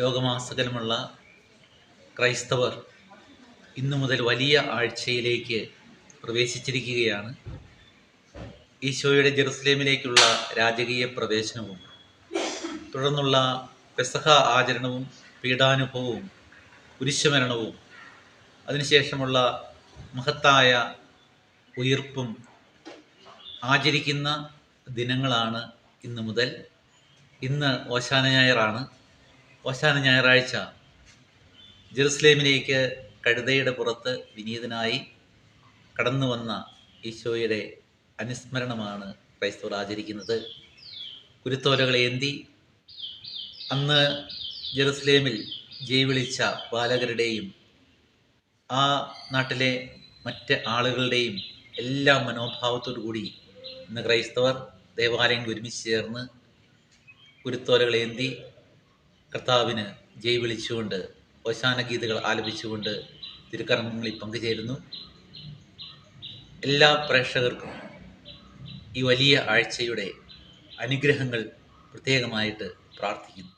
ലോകമാസകലമുള്ള ക്രൈസ്തവർ ഇന്നു മുതൽ വലിയ ആഴ്ചയിലേക്ക് പ്രവേശിച്ചിരിക്കുകയാണ്. ഈശോയുടെ ജെറുസലേമിലേക്കുള്ള രാജകീയ പ്രവേശനവും തുടർന്നുള്ള പെസഹ ആചരണവും പീഡാനുഭവവും കുരിശുമരണവും അതിനുശേഷമുള്ള മഹത്തായ ഉയർപ്പും ആചരിക്കുന്ന ദിനങ്ങളാണ് ഇന്നു മുതൽ. ഇന്ന് ഓശാന ഞായറാണ്. ഓശാന ഞായറാഴ്ച ജെറുസലേമിലേക്ക് കഴുതയുടെ പുറത്ത് വിനീതനായി കടന്നു വന്ന ഈശോയുടെ അനുസ്മരണമാണ് ക്രൈസ്തവർ ആചരിക്കുന്നത്. കുരുത്തോലകളെ ഏന്തി അന്ന് ജെറുസലേമിൽ ജീവിളിച്ച വിളിച്ച ബാലകരുടെയും ആ നാട്ടിലെ മറ്റ് ആളുകളുടെയും എല്ലാ മനോഭാവത്തോടു കൂടി ഇന്ന് ക്രൈസ്തവർ ദേവാലയങ്ങൾ ഒരുമിച്ച് ചേർന്ന് കുരുത്തോലകളെ ഏന്തി കർത്താവിന് ജയ് വിളിച്ചുകൊണ്ട് ഓശാന ഗീതകൾ ആലപിച്ചുകൊണ്ട് തിരുക്കർമ്മങ്ങളിൽ പങ്കുചേരുന്നു. എല്ലാ പ്രേക്ഷകർക്കും ഈ വലിയ ആഴ്ചയുടെ അനുഗ്രഹങ്ങൾ പ്രത്യേകമായിട്ട് പ്രാർത്ഥിക്കുന്നു.